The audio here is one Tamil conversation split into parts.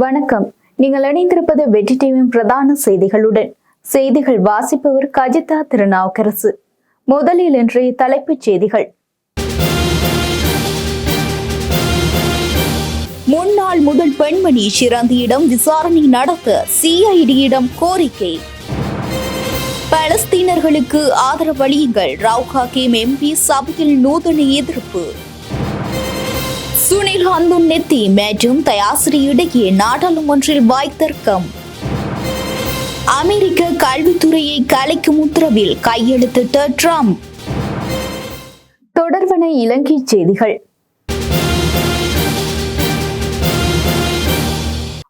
வணக்கம். நீங்கள் இணைந்திருப்பது வெற்றி டிவியின் பிரதான செய்திகளுடன். செய்திகள் வாசிப்பவர் கஜிதா திருநாவுக்கரசு. முதலில் இன்றைய தலைப்புச் செய்திகள். முன்னாள் முதல் பெண்மணி சிறந்தியிடம் விசாரணை நடத்த சிஐடியிடம் கோரிக்கை. பலஸ்தீனர்களுக்கு ஆதரவளியுங்கள் ராவ் ஹாக்கிம் எம்பி சபையில் நூதன எதிர்ப்பு. சுனில் ஹந்துன் நெத்தி மற்றும் தயாசிரி இடையே நாடாளுமன்றில் வாய்த்தர்க்கம் அமெரிக்க கல்வித்துறையை கலைக்கும் உத்தரவில் கையெழுத்திட்ட ட்ரம்ப். தொடர்வன இலங்கை செய்திகள்.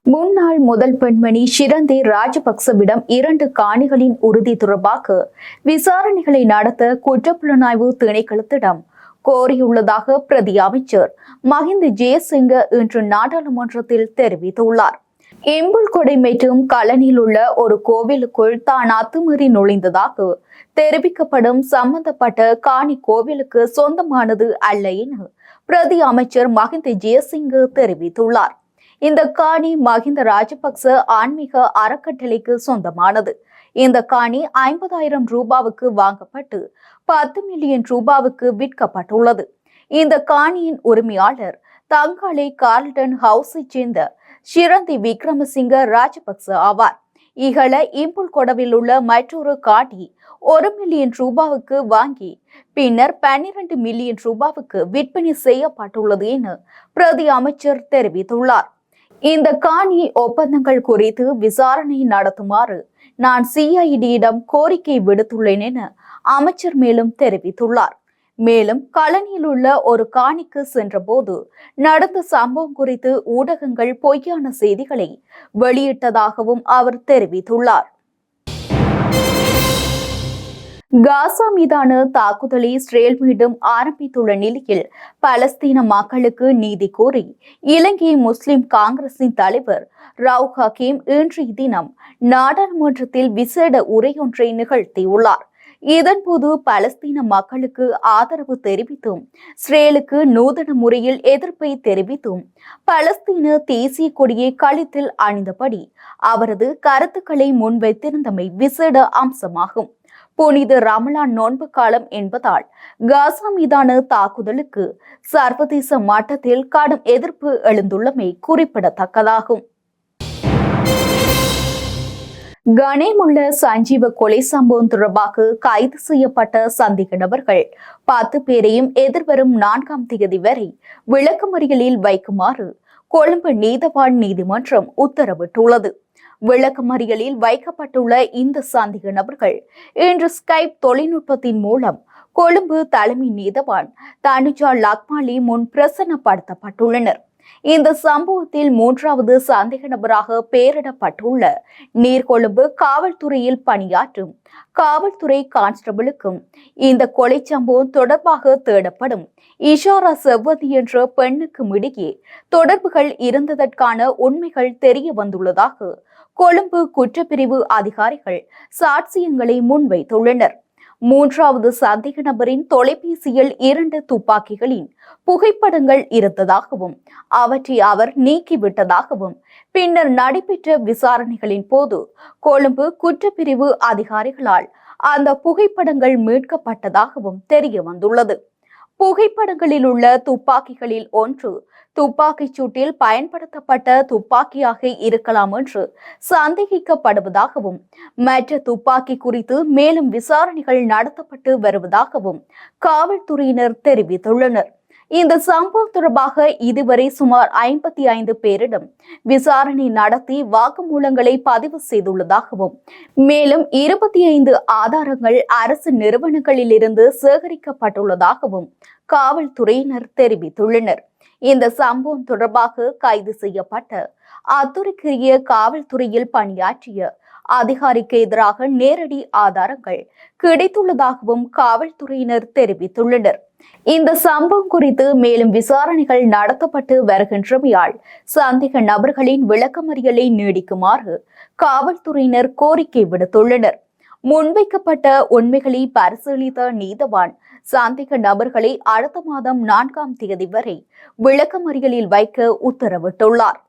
முன்னாள் முதல் பெண்மணி ஷிரந்தே ராஜபக்சவிடம் இரண்டு காணிகளின் உறுதி தொடர்பாக விசாரணைகளை நடத்த குற்றப்புலனாய்வு திணைக்களத்திடம் கோரியுள்ளதாக பிரதி அமைச்சர் மஹிந்த ஜெயசிங்க இன்று நாடாளுமன்றத்தில் தெரிவித்துள்ளார். இம்புல்கொடை மற்றும் கலனில் உள்ள ஒரு கோவிலுக்குள் தான் அத்துமீறி நுழைந்ததாக தெரிவிக்கப்படும் சம்பந்தப்பட்ட காணி கோவிலுக்கு சொந்தமானது அல்ல என பிரதி அமைச்சர் மஹிந்த ஜெயசிங்க தெரிவித்துள்ளார். இந்த காணி மஹிந்த ராஜபக்ச ஆன்மீக அறக்கட்டளைக்கு சொந்தமானது. இந்த காணி ஐம்பதாயிரம் ரூபாவுக்கு வாங்கப்பட்டு பத்து மில்லியன் ரூபாவுக்கு விற்கப்பட்டுள்ளது. இந்த காணியின் உரிமையாளர் தங்காலை கார்ல்டன் ஹவுஸை சேர்ந்த சிரந்தி விக்ரமசிங்க ராஜபக்ச ஆவார். இகழ இம்புல்கொடவில் உள்ள மற்றொரு காட்டி ஒரு மில்லியன் ரூபாவுக்கு வாங்கி பின்னர் பன்னிரண்டு மில்லியன் ரூபாவுக்கு விற்பனை செய்யப்பட்டுள்ளது என பிரதி அமைச்சர் தெரிவித்துள்ளார். இந்த காணி ஒப்பந்தங்கள் குறித்து விசாரணை நடத்துமாறு நான் சிஐடியிடம் கோரிக்கை விடுத்துள்ளேன் என அமைச்சர் மேலும் தெரிவித்துள்ளார். மேலும் கழனியில் உள்ள ஒரு காணிக்கு சென்றபோது நடந்த சம்பவம் குறித்து ஊடகங்கள் பொய்யான செய்திகளை வெளியிட்டதாகவும் அவர் தெரிவித்துள்ளார். காசா மீதான தாக்குதலை இஸ்ரேல் மீண்டும் ஆரம்பித்துள்ள நிலையில் பலஸ்தீன மக்களுக்கு நீதி கோரி இலங்கை முஸ்லிம் காங்கிரசின் தலைவர் ராவ் ஹக்கீம் இன்றைய தினம் நாடாளுமன்றத்தில் விசேட உரையொன்றை நிகழ்த்தியுள்ளார். இதன்போது பலஸ்தீன மக்களுக்கு ஆதரவு தெரிவித்தும் இஸ்ரேலுக்கு நூதன முறையில் எதிர்ப்பை தெரிவித்தும் பலஸ்தீன தேசிய கொடியை கழுத்தில் அணிந்தபடி அவரது கருத்துக்களை முன்வைத்திருந்தமை விசேட அம்சமாகும். புனித ரமலான் நோன்பு காலம் என்பதால் காசா மீதான தாக்குதலுக்கு சர்வதேச மட்டத்தில் கடும் எதிர்ப்பு எழுந்துள்ளமை குறிப்பிடத்தக்கதாகும். கனேமுள்ள சஞ்சீவ கொலை சம்பவம் தொடர்பாக கைது செய்யப்பட்ட சந்தேக நபர்கள் பத்து பேரையும் எதிர்வரும் நான்காம் தேதி வரை விளக்கமறியலில் வைக்குமாறு கொழும்பு நீதவான் நீதிமன்றம் உத்தரவிட்டுள்ளது. விளக்கு மறியலில் வைக்கப்பட்டுள்ள இந்த சந்தேக நபர்கள் இன்று ஸ்கைப் தொழில்நுட்பத்தின் மூலம் கொழும்பு தலைமை நீதவான் தனுஜா லக்மாலி முன் பிரசன்னப்படுத்தப்பட்டுள்ளனர். இந்த சம்பவத்தில் மூன்றாவது சந்தேக நபராக பெயரிடப்பட்டுள்ள நீர்கொழும்பு காவல்துறையில் பணியாற்றும் காவல்துறை கான்ஸ்டபிளுக்கும் இந்த கொலை சம்பவம் தொடர்பாக தேடப்படும் இஷாரா செவ்வதி என்ற பெண்ணுக்கும் இடையே தொடர்புகள் இருந்ததற்கான உண்மைகள் தெரிய வந்துள்ளதாக கொழும்பு குற்றப்பிரிவு அதிகாரிகள் சாட்சியங்களை முன்வைத்துள்ளனர். மூன்றாவது சந்தேக நபரின் தொலைபேசியில் இரண்டு துப்பாக்கிகளின் புகைப்படங்கள் இருந்ததாகவும் அவற்றை அவர் நீக்கிவிட்டதாகவும் பின்னர் நடைபெற்ற விசாரணைகளின் போது கொழும்பு குற்றப்பிரிவு அதிகாரிகளால் அந்த புகைப்படங்கள் மீட்கப்பட்டதாகவும் தெரிய வந்துள்ளது புகைப்படங்களில் உள்ள துப்பாக்கிகளில் ஒன்று. துப்பாக்கிச் சூட்டில் பயன்படுத்தப்பட்ட துப்பாக்கியாக இருக்கலாம் என்று சந்தேகிக்கப்படுவதாகவும் மற்ற துப்பாக்கி குறித்து மேலும் விசாரணைகள் நடத்தப்பட்டு வருவதாகவும் காவல்துறையினர் தெரிவித்துள்ளனர். இந்த சம்பவம் தொடர்பாக இதுவரை சுமார் ஐம்பத்தி ஐந்து பேரிடம் விசாரணை நடத்தி வாக்குமூலங்களை பதிவு செய்துள்ளதாகவும் மேலும் இருபத்தி ஐந்து ஆதாரங்கள் அரசு நிறுவனங்களிலிருந்து சேகரிக்கப்பட்டுள்ளதாகவும் காவல்துறையினர் தெரிவித்துள்ளனர். இந்த சம்பவம் தொடர்பாக கைது செய்யப்பட்ட அத்துறைக்குரிய காவல்துறையில் பணியாற்றிய அதிகாரிக்கு எதிராக நேரடி ஆதாரங்கள் கிடைத்துள்ளதாகவும் காவல்துறையினர் தெரிவித்துள்ளனர். இந்த சம்பவம் குறித்து மேலும் விசாரணைகள் நடத்தப்பட்டு வருகின்றமையால் சந்தேக நபர்களின் விளக்கமறியலை நீடிக்குமாறு காவல்துறையினர் கோரிக்கை விடுத்துள்ளனர். முன்வைக்கப்பட்ட உண்மைகளை பரிசீலித்த நீதவான் சந்தேக நபர்களை அடுத்த மாதம் நான்காம் தேதி வரை விளக்கமறியலில் வைக்க உத்தரவிட்டுள்ளார்.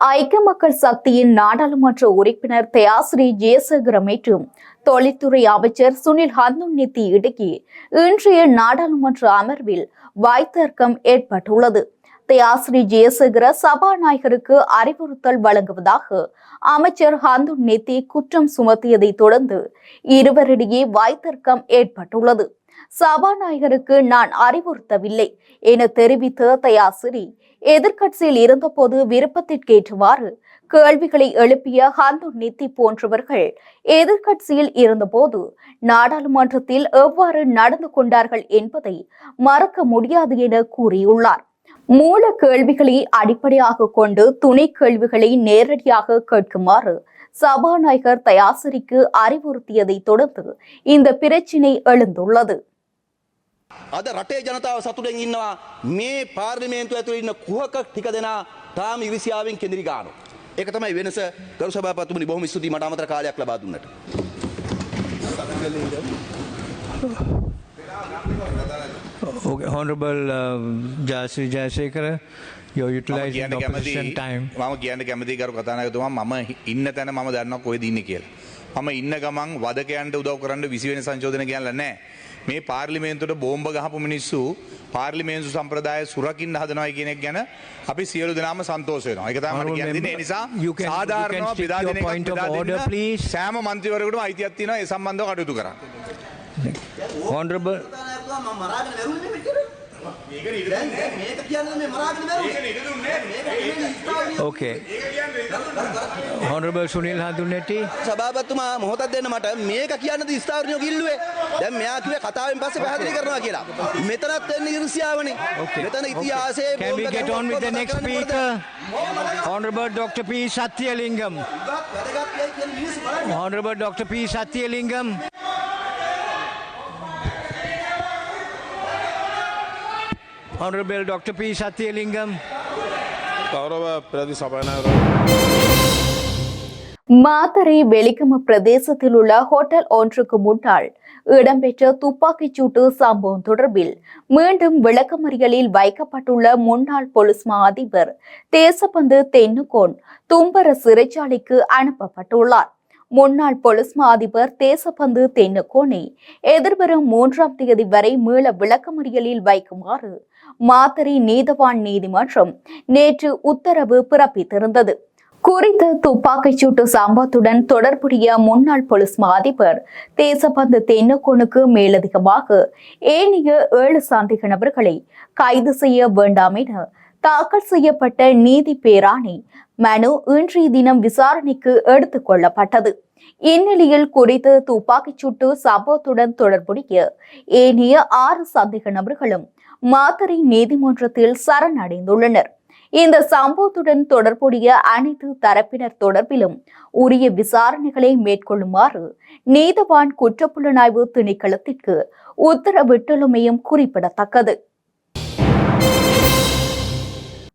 ஐக்கிய மக்கள் சக்தியின் நாடாளுமன்ற உறுப்பினர் தயாஸ்ரீ ஜெயசேகர மற்றும் தொழில்துறை அமைச்சர் சுனில் ஹந்துன்னித்தி இடையே இன்றைய நாடாளுமன்ற அமர்வில் வாய்த்தர்க்கம் ஏற்பட்டுள்ளது. தயாஸ்ரீ ஜெயசேகர சபாநாயகருக்கு அறிவுறுத்தல் வழங்குவதாக அமைச்சர் ஹந்துன் குற்றம் சுமத்தியதை தொடர்ந்து இருவரிடையே வாய்த்தர்க்கம் ஏற்பட்டுள்ளது. சபாநாயகருக்கு நான் அறிவுறுத்தவில்லை என தெரிவித்த தயாசிரி எதிர்க்கட்சியில் இருந்தபோது விருப்பத்திற்கேற்றவாறு கேள்விகளை எழுப்பிய ஹந்து நித்தி போன்றவர்கள் எதிர்க்கட்சியில் இருந்தபோது நாடாளுமன்றத்தில் எவ்வாறு நடந்து கொண்டார்கள் என்பதை மறக்க முடியாது என கூறியுள்ளார். மூல கேள்விகளை அடிப்படையாக கொண்டு துணை கேள்விகளை நேரடியாக கேட்குமாறு சபாநாயகர் தயாசிரிக்கு அறிவுறுத்தியதை தொடர்ந்து இந்த பிரச்சினை எழுந்துள்ளது. අද රටේ ජනතාව සතුටෙන් ඉන්නවා මේ පාර්ලිමේන්තු ඇතුළ ඉන්න කුහක ටික දෙනා තාම ඉරිසියාවෙන් කෙදිරි ගානු. ඒක තමයි වෙනස ගරු සභාපතිතුමනි බොහොම ස්තුතියි මට අමතර කාලයක් ලබා දුන්නට. Okay, Honorable um, Jayasri Jayasekara, you're utilizing the opposition time. මම කියන්න කැමති කරු කතානායකතුමා මම ඉන්න තැන මම දන්න කොයි දින්න කියලා. මම ඉන්න ගමන් වදකයන්ට උදව් කරන්න විසිවෙන සංචෝධන කියන්න නෑ. මේ පාර්ලිමේන්තුට බෝම්බ ගහපු මිනිස්සු පාර්ලිමේන්තු සම්ප්‍රදාය සුරකින්න හදනවයි කියනෙක් ගැන අපි සියලු දෙනාම සන්තෝෂ වෙනවා. ඒක තමයි මට කියන්න දෙන්නේ. ඒ නිසා සාධාරණව බෙදා දෙන of බෙදා දෙන්න. සෑම මන්ත්‍රීවරයෙකුටම අයිතියක් තියෙනවා ඒ සම්බන්ධව කටයුතු කරන්න. Honorable, okay. Honorable Sunil Handunetti, සභාපතිතුමා මොහොතක් දෙන්න මට මේක කියන්නද ස්ථාවරණය කිල්ලුවේ දැන් මෙයා කිව්වේ කතාවෙන් පස්සේ පැහැදිලි කරනවා කියලා. මෙතනත් වෙන්නේ ඉරිසියාවනේ. මෙතන. ඉතිහාසයේ Can we get on with the next speaker? Honorable Dr. P. Satyalingam. Honorable Dr. P. Satyalingam. Honorable Dr. P. Satyalingam. Matara வெளிக்கம பிரதேசத்தில் உள்ள ஹோட்டல் ஒன்றுக்கு முன்னால் இடம்பெற்ற துப்பாக்கிச் சூட்டு சம்பவம் தொடர்பில் மீண்டும் விளக்கமறியலில் வைக்கப்பட்டுள்ள முன்னாள் போலீஸ் மா அதிபர் தேசபந்து தென்னுகோன் தும்பர சிறைச்சாலைக்கு அனுப்பப்பட்டுள்ளார் முன்னாள் போலீஸ் மா அதிபர் தேசபந்து தென்னுகோனை எதிர்வரும் மூன்றாம் தேதி வரை மீள விளக்கமறியலில் வைக்குமாறு மாத்தறை நீதவான் நீதிமன்றம் நேற்று உத்தரவு பிறப்பித்திருந்தது. குறித்த துப்பாக்கிச் சூட்டு சம்பவத்துடன் தொடர்புடைய முன்னாள் போலீஸ் அதிபர் தேசபந்து தென்னகோனுக்கு மேலதிகமாக ஏனைய ஏழு சந்தேக நபர்களை கைது செய்ய வேண்டாம் என தாக்கல் செய்யப்பட்ட நீதி பேராணை மனு இன்றைய தினம் விசாரணைக்கு எடுத்துக் கொள்ளப்பட்டது. இந்நிலையில் குறித்த துப்பாக்கிச் சூட்டு சம்பவத்துடன் தொடர்புடைய ஏனைய ஆறு சந்தேக நபர்களும் மாத்தறை நீதிமன்றத்தில் சரணடைந்துள்ளனர். இந்த சம்பவத்துடன் தொடர்புடைய அனைத்து தரப்பினர் தொடர்பிலும் உரிய விசாரணைகளை மேற்கொள்ளுமாறு நீதவான் குற்றப்புலனாய்வு திணைக்களத்திற்கு உத்தரவிட்டுள்ளமையும் குறிப்பிடத்தக்கது.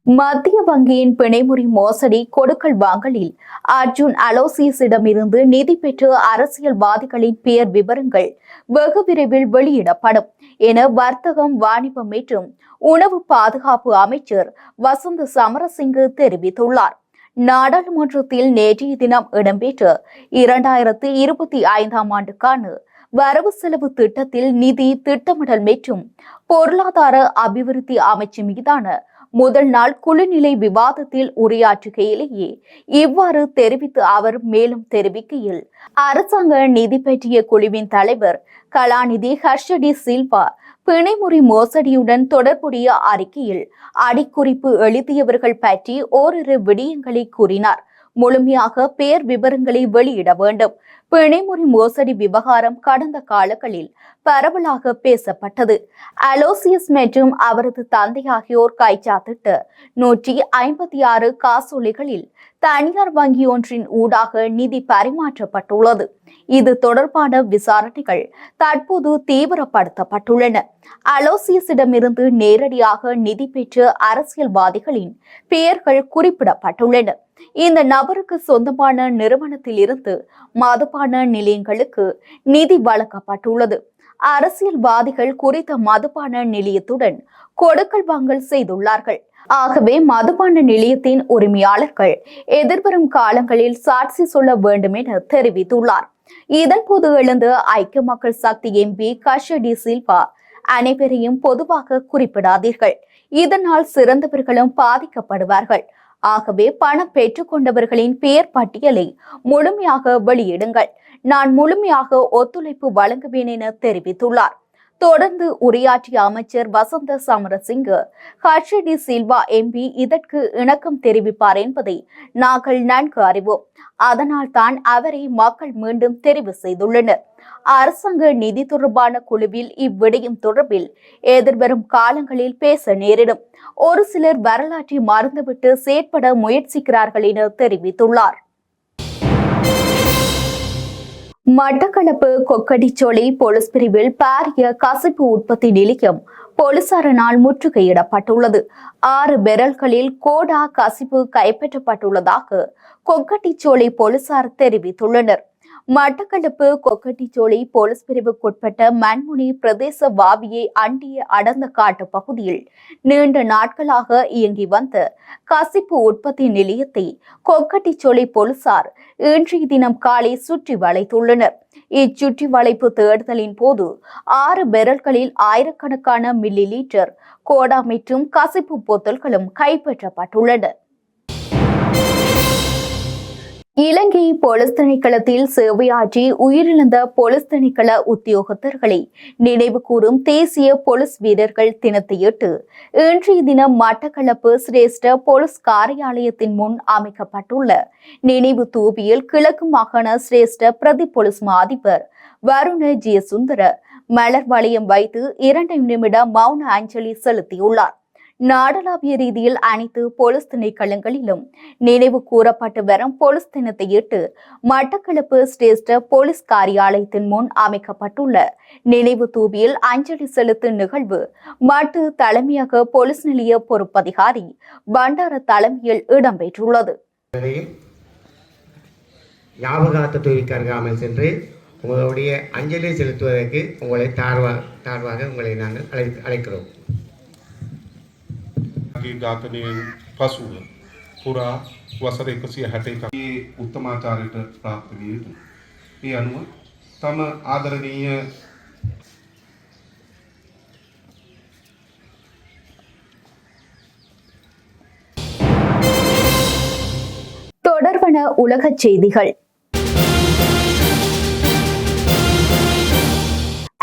மத்திய வங்கியின் பிணைமுறி மோசடி கொடுக்கல் வாங்கலில் அர்ஜுன் அலோசியஸிடமிருந்து நிதி பெற்று அரசியல்வாதிகளின் பெயர் விவரங்கள் வெகு விரைவில் வெளியிடப்படும் என வர்த்தகம் வாணிபம் மற்றும் உணவு பாதுகாப்பு அமைச்சர் வசந்த் சமரசிங்கு தெரிவித்துள்ளார். நாடாளுமன்றத்தில் நேற்றைய தினம் இடம்பெற்ற இரண்டாயிரத்து இருபத்தி ஐந்தாம் ஆண்டுக்கான வரவு செலவு திட்டத்தில் நிதி திட்டமிடல் மற்றும் பொருளாதார அபிவிருத்தி அமைச்சு மீதான முதல் நாள் குழுநிலை விவாதத்தில் உரையாற்றுகையிலேயே இவ்வாறு தெரிவித்து அவர் மேலும் தெரிவிக்கையில் அரசாங்க நிதி பற்றிய குழுவின் தலைவர் கலாநிதி ஹர்ஷடி சில்வா பிணைமுறை மோசடியுடன் தொடர்புடைய அறிக்கையில் அடிக்குறிப்பு எழுதியவர்கள் பற்றி ஓரிரு விடயங்களை கூறினார். முழுமையாக பெயர் விவரங்களை வெளியிட வேண்டும். பிணைமுறி மோசடி விவகாரம் கடந்த காலங்களில் பரவலாக பேசப்பட்டது. அலோசியஸ் மற்றும் அவரது தந்தை ஆகியோர் கைச்சாத்திட்டு நூற்றி ஐம்பத்தி ஆறு காசோலைகளில் தனியார் வங்கி ஒன்றின் ஊடாக நிதி பரிமாற்றப்பட்டுள்ளது. இது தொடர்பான விசாரணைகள் தற்போது தீவிரப்படுத்தப்பட்டுள்ளன. அலோசியஸிடமிருந்து நேரடியாக நிதி பெற்ற அரசியல்வாதிகளின் பெயர்கள் குறிப்பிடப்பட்டுள்ளன. இந்த நபருக்கு சொந்தமான நிறுவனத்திலிருந்து மதுபான மதுபான நிலையங்களுக்கு நிதி வழங்கப்பட்டுள்ளது. அரசியல்வாதிகள் குறித்த மதுபான நிலையத்துடன் கொடுக்கல் வாங்கல் செய்துள்ளார்கள். ஆகவே மதுபான நிலையத்தின் உரிமையாளர்கள் எதிர்வரும் காலங்களில் சாட்சி சொல்ல வேண்டும் என தெரிவித்துள்ளார் இதன்போது எழுந்த ஐக்கிய மக்கள் சக்தி எம்பி கஷடி சில்வா அனைவரையும் பொதுவாக குறிப்பிடாதீர்கள். இதனால் சிறந்தவர்களும் பாதிக்கப்படுவார்கள். ஆகவே பணம் பெற்றுக்கொண்டவர்களின் பெயர் பட்டியலை முழுமையாக வெளியிடுங்கள். நான் முழுமையாக ஒத்துழைப்பு வழங்குவேன் என தெரிவித்துள்ளார். தொடர்ந்து உரையாற்றிய அமைச்சர் வசந்த சமரசிங்க ஹர்ஷடி சில்வா எம்பி இதற்கு இணக்கம் தெரிவிப்பார் என்பதை நாங்கள் நன்கு அறிவோம். அதனால் தான் அவரை மக்கள் மீண்டும் தெரிவு செய்துள்ளனர். அரசாங்க நிதி தொடர்பான குழுவில் இவ்விடயம் தொடர்பில் எதிர்வரும் காலங்களில் பேச நேரிடும். ஒரு சிலர் வரலாற்றை மறந்துவிட்டு செயற்பட முயற்சிக்கிறார்கள் என தெரிவித்துள்ளார். மட்டக்களப்பு கொக்கடிச்சோலை போலீஸ் பிரிவில் பாரிய கசிப்பு உற்பத்தி நிலையம் போலீசாரினால் முற்றுகையிடப்பட்டுள்ளது. ஆறு பெரல்களில் கோடா கசிப்பு கைப்பற்றப்பட்டுள்ளதாக கொக்கட்டிச்சோலை போலீசார் தெரிவித்துள்ளனர். மட்டக்களப்பு கொக்கட்டிச்சோலை போலீஸ் பிரிவுக்குட்பட்ட மண்முனி பிரதேச வாவியை அண்டிய அடர்ந்த காட்டு பகுதியில் நீண்ட நாட்களாக இயங்கி வந்த கசிப்பு உற்பத்தி நிலையத்தை கொக்கட்டிச்சோலை போலீசார் இன்றைய தினம் காலை சுற்றி வளைத்துள்ளனர். இச்சுற்றி வளைப்பு தேடுதலின் போது ஆறு பெரல்களில் ஆயிரக்கணக்கான மில்லி லீட்டர் கோடா மற்றும் கசிப்பு போத்தல்களும் கைப்பற்றப்பட்டுள்ளன. இலங்கை போலீஸ் திணைக்களத்தில் சேவையாற்றி உயிரிழந்த போலீஸ் திணைக்கள உத்தியோகத்தர்களை நினைவு கூறும் தேசிய போலீஸ் வீரர்கள் தினத்தையிட்டு இன்றைய தினம் மட்டக்களப்பு சிரேஷ்ட போலீஸ் காரியாலயத்தின் முன் அமைக்கப்பட்டுள்ள நினைவு தூபியில் கிழக்கு மாகாண சிரேஷ்ட பிரதி போலீஸ் மாதிபர் வருண ஜெயசுந்தர மலர் வளையம் வைத்து இரண்டு நிமிட மௌன அஞ்சலி செலுத்தியுள்ளார். நாடளாவிய ரீதியில் அனைத்து போலீஸ் திணைக்களங்களிலும் நினைவு கூறப்பட்டு வரும் போலீஸ் தினத்தையிட்டு மட்டக்களப்பு சிரேஷ்ட போலீஸ் காரியாலயத்தின் முன் அமைக்கப்பட்டுள்ள நினைவு தூபியில் அஞ்சலி செலுத்தும் நிகழ்வு மட்டு தலைமையக போலீஸ் நிலைய பொறுப்பதிகாரி பண்டார தலைமையில் இடம்பெற்றுள்ளது. ஞாபகார்த்த தூவிக்கு அருகாமல் சென்று உங்களுடைய அஞ்சலி செலுத்துவதற்கு உங்களை தாழ்வா தாழ்வாக உங்களை நாங்கள் அழைக்கிறோம். ගේ ඝාතනයෙන් පසුව පුරා වසර එකසිය හැට එක උත්තමාචාරයට ප්‍රාප්ත විය යුතු. ඒ අනුව තම ආදරණීය தொடர்பன உலகச் செய்திகள்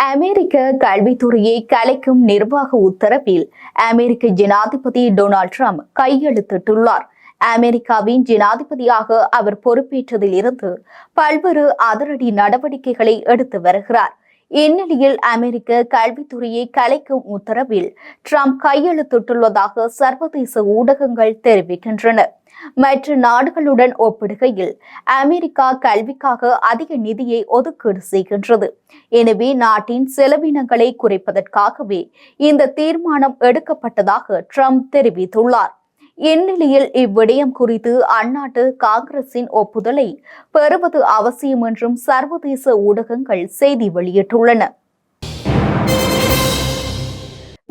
அமெரிக்க கல்வித்துறையை கலைக்கும் நிர்வாக உத்தரவில் அமெரிக்க ஜனாதிபதி டொனால்ட் ட்ரம்ப் கையெழுத்திட்டுள்ளார். அமெரிக்காவின் ஜனாதிபதியாக அவர் பொறுப்பேற்றதில் இருந்து பல்வேறு அதிரடி நடவடிக்கைகளை எடுத்து வருகிறார். இந்நிலையில் அமெரிக்க கல்வித்துறையை கலைக்கும் உத்தரவில் ட்ரம்ப் கையெழுத்திட்டுள்ளதாக சர்வதேச ஊடகங்கள் தெரிவிக்கின்றன. மற்ற நாடுகளுடன் ஒப்பிடுகையில் அமெரிக்கா கல்விக்காக அதிக நிதியை ஒதுக்கீடு செய்கின்றது. எனவே நாட்டின் செலவினங்களை குறைப்பதற்காகவே இந்த தீர்மானம் எடுக்கப்பட்டதாக ட்ரம்ப் தெரிவித்துள்ளார். இந்நிலையில் இவ்விடயம் குறித்து அந்நாட்டு காங்கிரசின் ஒப்புதலை பெறுவது அவசியம் என்றும் சர்வதேச ஊடகங்கள் செய்தி வெளியிட்டுள்ளன.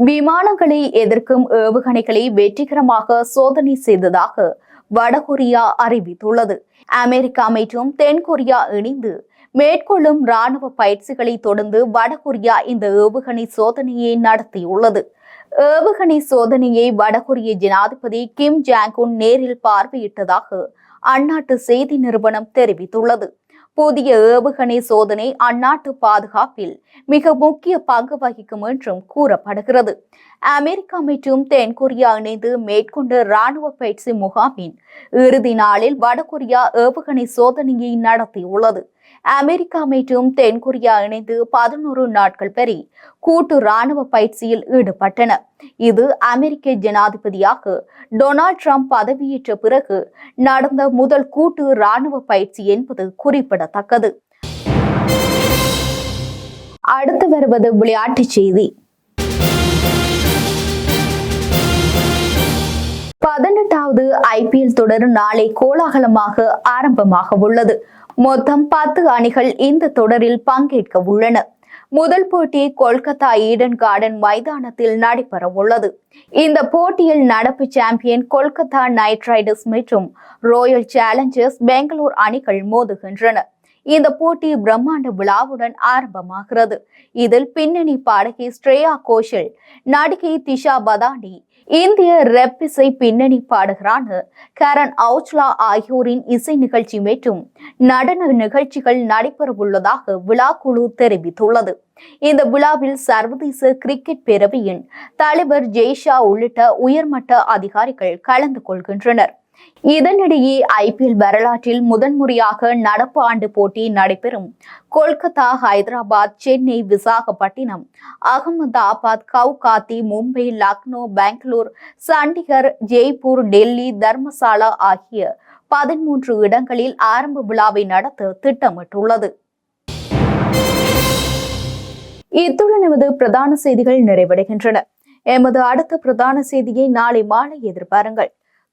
விமானங்களை எதிர்க்கும் ஏவுகணைகளை வெற்றிகரமாக சோதனை செய்ததாக வடகொரியா அறிவித்துள்ளது. அமெரிக்கா மற்றும் தென்கொரியா இணைந்து மேற்கொள்ளும் ராணுவ பயிற்சிகளை தொடர்ந்து வடகொரியா இந்த ஏவுகணை சோதனையை நடத்தியுள்ளது. ஏவுகணை சோதனையை வடகொரிய ஜனாதிபதி கிம் ஜாங் உன் நேரில் பார்வையிட்டதாக அந்நாட்டு செய்தி நிறுவனம் தெரிவித்துள்ளது. புதிய ஏவுகணை சோதனை அந்நாட்டு பாதுகாப்பில் மிக முக்கிய பங்கு வகிக்கும் என்றும் கூறப்படுகிறது. அமெரிக்கா மற்றும் தென்கொரியா இணைந்து மேற்கொண்ட ராணுவ பயிற்சி முகாமின் இறுதி நாளில் வடகொரியா ஏவுகணை சோதனையை நடத்தியுள்ளது. அமெரிக்கா மற்றும் தென்கொரியா இணைந்து பதினோரு நாட்கள் வரை கூட்டு ராணுவ பயிற்சியில் ஈடுபட்டன. இது அமெரிக்க ஜனாதிபதியாக டொனால்ட் ட்ரம்ப் பதவியேற்ற பிறகு நடந்த முதல் கூட்டு ராணுவ பயிற்சி என்பது குறிப்பிடத்தக்கது. அடுத்து வருவது விளையாட்டுச் செய்தி. பதினெட்டாவது ஐபிஎல் தொடர் நாளை கோலாகலமாக ஆரம்பமாக உள்ளது. மொத்தம் பத்து அணிகள் இந்த தொடரில் பங்கேற்க உள்ளன. முதல் போட்டி கொல்கத்தா ஈடன் கார்டன் மைதானத்தில் நடைபெற உள்ளது. இந்த போட்டியில் நடப்பு சாம்பியன் கொல்கத்தா நைட் ரைடர்ஸ் மற்றும் ராயல் சேலஞ்சர்ஸ் பெங்களூர் அணிகள் மோதுகின்றன. இந்த போட்டி பிரம்மாண்ட விழாவுடன் ஆரம்பமாகிறது. இதில் பின்னணி பாடகி ஸ்ரேயா கோஷல் நடிகை திஷா பதானி இந்திய ரெப் இசை பின்னணி பாடகரான கரண் அவுச்லா ஆகியோரின் இசை நிகழ்ச்சி மற்றும் நடன நிகழ்ச்சிகள் நடைபெறவுள்ளதாக விழா குழு தெரிவித்துள்ளது. இந்த விழாவில் சர்வதேச கிரிக்கெட் பேரவையின் தலைவர் ஜெய்ஷா உள்ளிட்ட உயர்மட்ட அதிகாரிகள் கலந்து கொள்கின்றனர். இதனிடையே ஐபிஎல் வரலாற்றில் முதன்முறையாக நடப்பு ஆண்டு போட்டி நடைபெறும். கொல்கத்தா ஹைதராபாத் சென்னை விசாகப்பட்டினம் அகமதாபாத் கவுகாத்தி மும்பை லக்னோ பெங்களூர் சண்டிகர் ஜெய்ப்பூர் டெல்லி தர்மசாலா ஆகிய பதிமூன்று இடங்களில் ஆரம்ப விழாவை நடத்த திட்டமிட்டுள்ளது. இத்துடன் எமது பிரதான செய்திகள் நிறைவடைகின்றன. எமது அடுத்த பிரதான செய்தியை நாளை மாலை எதிர்பாருங்கள்.